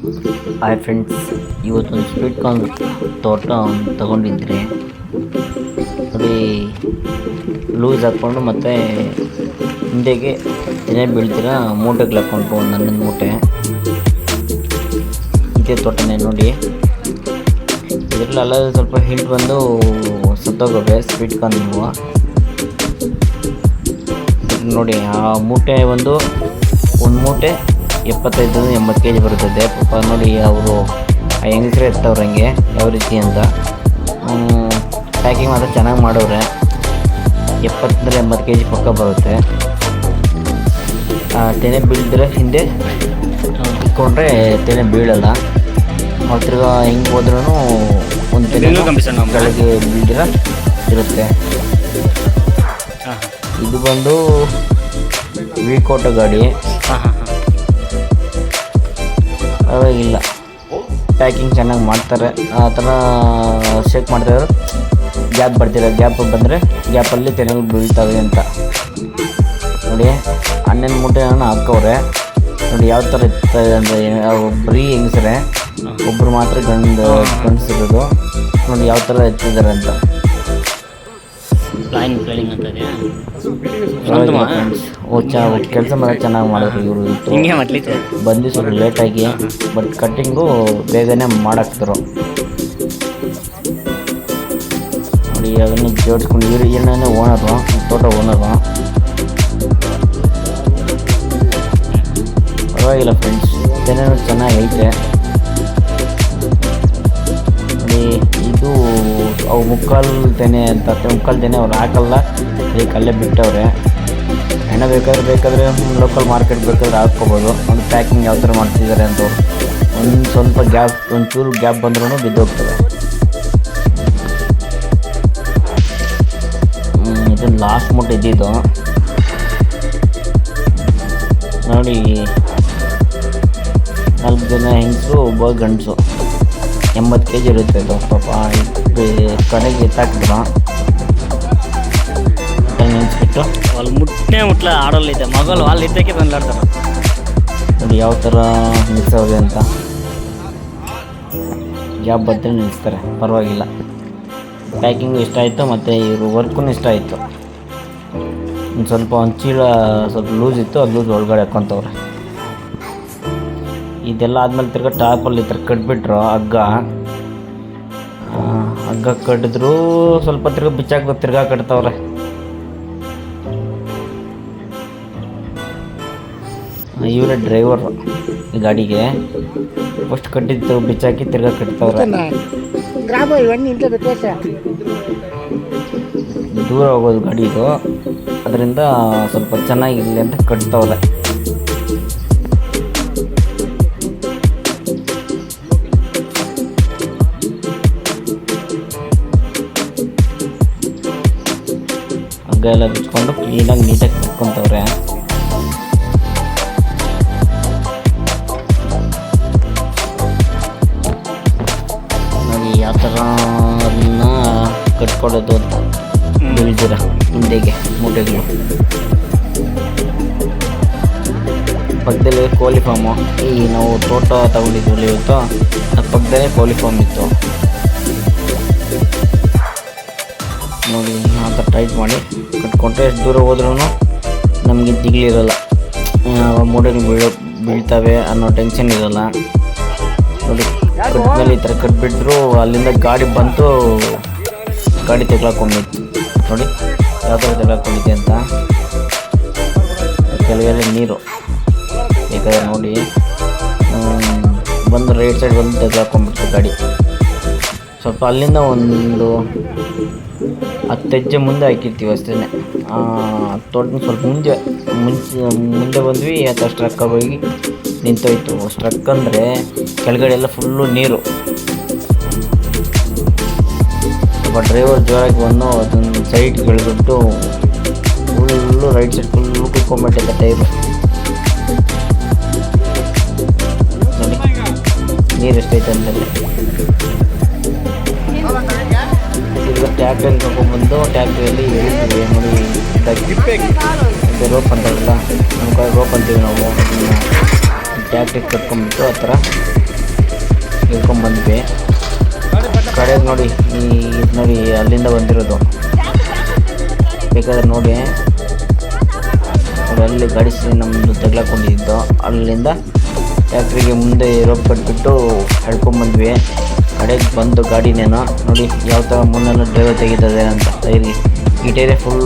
Hi friends ಇವತ್ತೊಂದು sweet corn ತೋಟ ತೊಗೊಂಡಿದ್ರೆ. ನೋಡಿ ಲೂಸ್ ಹಾಕ್ಕೊಂಡು ಮತ್ತು ಹಿಂದೆಗೆ ಏನೇ ಬೀಳ್ತೀರ ಮೂಟೆಗೆ ಹಾಕ್ಕೊಂಡು ಒಂದು ಹನ್ನೊಂದು ಮೂಟೆ. ಇದೇ ತೋಟನೇ ನೋಡಿ. ಇದರಲ್ಲೆಲ್ಲ ಸ್ವಲ್ಪ ಹಿಟ್ ಬಂದು ಸತ್ತೋಗವೆ ಸ್ವೀಟ್ ಕಾರ್ನ್ ನೋಡಿ, ಆ ಮೂಟೆ ಒಂದು ಒಂದು ಮೂಟೆ ಎಪ್ಪತ್ತೈದು ಎಂಬತ್ತು ಕೆ ಜಿ ಬರುತ್ತದೆ. ಪಾಪ ನೋಡಿ ಅವರು ಆ ಹೆಂಗಸ್ರೆ ಎತ್ತವ್ರು ಹಂಗೆ ಯಾವ ರೀತಿ ಅಂತ. ಪ್ಯಾಕಿಂಗ್ ಮಾತ್ರ ಚೆನ್ನಾಗಿ ಮಾಡವ್ರೆ. ಎಪ್ಪತ್ತರಿಂದ ಎಂಬತ್ತು ಕೆ ಜಿ ಪಕ್ಕ ಬರುತ್ತೆ. ತೆನೆ ಬೀಳಿದ್ರೆ ಹಿಂದೆ ಇಟ್ಕೊಂಡ್ರೆ ತೆನೆ ಬೀಳಲ್ಲ. ಮತ್ತು ತಿರ್ಗಾ ಹೆಂಗೆ ಹೋದ್ರೂ ಒಂದು ತೆನೆ. ಕೆಳಗೆ ಬೀಳ್ದಿರ ಇರುತ್ತೆ. ಇದು ಬಂದು ವಿಕೋಟ ಗಾಡಿ. ಪರವಾಗಿಲ್ಲ. ಪ್ಯಾಕಿಂಗ್ ಚೆನ್ನಾಗಿ ಮಾಡ್ತಾರೆ. ಆ ಥರ ಶೇಕ್ ಮಾಡ್ತಾರೆ ಗ್ಯಾಪ್ ಬರ್ತೀರ ಗ್ಯಾಪ್ ಬಂದರೆ ಗ್ಯಾಪಲ್ಲಿ ತೆನೆಗಳು ಬೀಳ್ತವೆ ಅಂತ. ನೋಡಿ ಹನ್ನೊಂದು ಮೂಟೆಯನ್ನು ಹಾಕವ್ರೆ ನೋಡಿ, ಯಾವ ಥರ ಇರ್ತದೆ ಅಂದರೆ ಬರೀ ಹೆಂಗಸ್ರೆ ಒಬ್ಬರು ಮಾತ್ರ ಗಂಡು, ಗಂಡಸಿರೋದು. ನೋಡಿ, ಯಾವ ಥರ ಎತ್ತಿದ್ದಾರೆ ಅಂತ. ಲೈನ್ ಪ್ಲಾನಿಂಗ್ ಚಾ ಕೆಲಸ ಮಾಡ ಚೆನ್ನಾಗಿ ಮಾಡಿದ್ರು ಇವರು ಹಿಂಗೆ ಮಾಡ್ಲಿಕ್ಕೆ? ಬಂದು ಸ್ವಲ್ಪ ಲೇಟಾಗಿ ಬಟ್ ಕಟ್ಟಿಂಗು ಬೇಗನೆ ಮಾಡಾಕ್ತರು ನೋಡಿ ಅದನ್ನು ಜೋಡಿಸ್ಕೊಂಡು ಇವ್ರು ಏನೇ ಓನರು ತೋಟ ಓನರು. ಪರವಾಗಿಲ್ಲ ಫ್ರೆಂಡ್ಸ್ ಏನೇನು ಚೆನ್ನಾಗೈತೆ. ನೋಡಿ ಇದು ಅವು ಮುಕ್ಕಾಲು ತೆನೆ ಅಂತ ಮುಕ್ಕಾಲು ತೆನೆ ಅವ್ರು ಹಾಕಲ್ಲ. ಅದಕ್ಕೆ ಅಲ್ಲೇ ಬಿಟ್ಟವ್ರೆ. ಹೆಣ್ಣು ಬೇಕಾದ್ರೆ ಬೇಕಾದರೆ ಲೋಕಲ್ ಮಾರ್ಕೆಟ್ ಬೇಕಾದ್ರೆ ಹಾಕ್ಕೋಬೋದು. ಒಂದು ಪ್ಯಾಕಿಂಗ್ ಯಾವ ಥರ ಮಾಡ್ತಿದ್ದಾರೆ ಅಂತ ಒಂದು ಸ್ವಲ್ಪ ಗ್ಯಾಪ್ ಒಂಚೂರು ಗ್ಯಾಪ್ ಬಂದ್ರೂ ಬಿದ್ದೋಗ್ತದೆ. ಇದು ಲಾಸ್ಟ್ ಮುಟ್ಟು ಇದ್ದಿದ್ದು. ನೋಡಿ. ನಾಲ್ಕು ಜನ ಹೆಂಗಸು, ಒಬ್ಬ ಗಂಡಸು. ಎಂಬತ್ತು ಕೆ ಜಿ ಇರುತ್ತೆ ಇದು ಪಾಪ ಇದು ಕಡೆಗೆ ಎತ್ತಾಕಿದ್ರು ನೆನೆಸ್ಬಿಟ್ಟು ಅಲ್ಲಿ ಮುಟ್ಟೆ ಮುಟ್ಲ ಆಡೋಲ್ಲೈತೆ ಮಗಲು ಅಲ್ಲಿ ಇದ್ದಕ್ಕೆ ಬಂದ್ಲಾಡ್ತಾರೆ ನೋಡಿ ಯಾವ ಥರ ನಿಲ್ಸವ್ರೆ ಅಂತ. ಗ್ಯಾಪ್ ಬರ್ತೀನಿ ನಿಲ್ಲಿಸ್ತಾರೆ ಪರವಾಗಿಲ್ಲ. ಪ್ಯಾಕಿಂಗು ಇಷ್ಟ ಆಯಿತು ಮತ್ತು ಇವರು ವರ್ಕು ಇಷ್ಟ ಆಯಿತು. ಒಂದು ಸ್ವಲ್ಪ ಒಂದು ಚೀಲ ಸ್ವಲ್ಪ ಲೂಸ್ ಇತ್ತು ಅದು ಲೂಸ್ ಒಳಗಡೆ ಹಾಕ್ಕೊಂತವ್ರೆ ಇದೆಲ್ಲ ಆದಮೇಲೆ ತಿರ್ಗ ಟಾಪಲ್ಲಿ ತಿರ್ಗ ಕಟ್ಬಿಟ್ರು ಹಗ್ಗ. ಹಗ್ಗ ಕಟ್ಟಿದ್ರು ಸ್ವಲ್ಪ ತಿರ್ಗ ಬಿಚ್ಚಾಕ ತಿರ್ಗಾ ಕಟ್ತಾವ್ರೆ. ಇವರೇ ಡ್ರೈವರ್ ಗಾಡಿಗೆ. ಫಸ್ಟ್ ಕಟ್ಟಿದ್ದು ಬಿಚ್ಚಾಕಿ ತಿರ್ಗಾ ಕಟ್ತಾವ್ರೆ. ದೂರ ಹೋಗೋದು ಗಾಡಿದು ಅದರಿಂದ ಸ್ವಲ್ಪ ಚೆನ್ನಾಗಿರಲಿ ಅಂತ ಕಟ್ತಾವ್ರೆ. ಹಗ್ಗ ಎಲ್ಲ ಬಿಚ್ಕೊಂಡು ಕ್ಲೀನಾಗಿ ನೀಟಾಗಿ ಕಟ್ಕೊಂತವ್ರೆ ನೋಡಿ ಯಾವ ಥರ ಕಟ್ಕೊಳ್ಳೋದು ಅಂತ ಬೆಳೆದಿರ ಹಿಂದೆಗೆ, ಮೂಟೆಗಳು. ಪಕ್ಕದಲ್ಲಿ ಕೋಳಿ ಫಾರ್ಮು ಈ ನಾವು ತೋಟ ತಗೊಂಡಿದ್ವಿ ಇವತ್ತು. ಅದ್ರ ಪಕ್ಕದಲ್ಲೇ ಕೋಳಿ ಫಾರ್ಮ್ ಇತ್ತು. ನೋಡಿ. ಥರ ಟೈಟ್ ಮಾಡಿ ಕಟ್ಕೊಂಡ್ರೆ ಎಷ್ಟು ದೂರ ಹೋದ್ರೂ ನಮಗೆ ದಿಗ್ಲಿರಲ್ಲ ಮೂಡಲ್ಲಿ ಬೀಳೋ ಬೀಳ್ತವೆ ಅನ್ನೋ ಟೆನ್ಷನ್ ಇರಲ್ಲ. ನೋಡಿ ಕಟ್ಮೇಲೆ ಈ ಥರ ಕಟ್ಬಿಟ್ರು, ಅಲ್ಲಿಂದ ಗಾಡಿ ಬಂತು, ಗಾಡಿ ತೆಗ್ಲಾಕೊಂಡಿತ್ತು ನೋಡಿ, ಯಾವ ಥರ ತೆಗ್ಲಾಕೊಂಡಿದೆ ಅಂತ. ಕೆಳಗಡೆ ನೀರು. ಬೇಕಾದ್ರೆ ನೋಡಿ. ಬಂದು ರೈಟ್ ಸೈಡ್ ಬಂದು ತೆಗ್ಲಾಕೊಂಡ್ಬಿಡ್ತು ಗಾಡಿ. ಸ್ವಲ್ಪ ಅಲ್ಲಿಂದ ಒಂದು ಹತ್ತು ಹೆಜ್ಜೆ ಮುಂದೆ ಹಾಕಿರ್ತೀವಿ ಅಷ್ಟೇ. ತೋಟ ಸ್ವಲ್ಪ ಮುಂದೆ ಮುಂಚೆ, ಮುಂದೆ ಬಂದ್ವಿ ಅಥವಾ ಸ್ಟ್ರಕ್ ಹೋಗಿ ನಿಂತೋಯ್ತು. ಸ್ಟ್ರಕ್ ಅಂದರೆ ಕೆಳಗಡೆ ಎಲ್ಲ ಫುಲ್ಲು ನೀರು. ಸ್ವಲ್ಪ ಡ್ರೈವರ್ ಜೋರಾಗಿ ಬಂದು ಅದನ್ನು ಸೈಡ್ ಬೆಳೆದ್ಬಿಟ್ಟು ಫುಲ್ಲು ರೈಟ್ ಸೈಡ್ ಫುಲ್ಲು ಕುತ್ಕೊಂಡ್ಬಿಟ್ಟಿದ್ದ ಟೈರು ನೀರು ಎಷ್ಟೈತೆ ಅಂತಲ್ಲಿ ಟ್ಯಾಕ್ಟರ್ ಕರ್ಕೊಂಡ್ಬಂದು ಟ್ಯಾಕ್ಟ್ರಿಯಲ್ಲಿ ಇಳಿದ್ವಿ ನೋಡಿ ಇದು ರೋಪ್ ಅಂತಾರಲ್ಲ ನಮ್ಮ ಕಡೆ ರೋಪ್ ಅಂತೀವಿ ನಾವು. ಟ್ಯಾಕ್ಟ್ರಿಗೆ ಕಟ್ಕೊಂಡ್ಬಿಟ್ಟು ಆ ಥರ ಇಳ್ಕೊಂಬಂದ್ವಿ ಕಡೆಗೆ ನೋಡಿ, ಈ ನೋಡಿ, ಅಲ್ಲಿಂದ ಬಂದಿರೋದು. ಬೇಕಾದ್ರೆ ನೋಡಿ. ಅಲ್ಲಿ ಗಡಿಸಿ ನಮ್ಮದು ತಗ್ಲಾಕೊಂಡಿದ್ದು. ಅಲ್ಲಿಂದ ಫ್ಯಾಕ್ಟ್ರಿಗೆ ಮುಂದೆ ರೋಪ್ ಕಟ್ಬಿಟ್ಟು ಎಳ್ಕೊಂಬಂದ್ವಿ ಕಡೆಗೆ ಬಂದು ಗಾಡಿನೇನೋ ನೋಡಿ ಯಾವ ಥರ ಮುನ್ನೆಲ್ಲ ಡ್ರೈವರ್ ತೆಗಿತದೆ ಅಂತ. ಟೈರ್ಗೆ ಈ ಟೈರೇ ಫುಲ್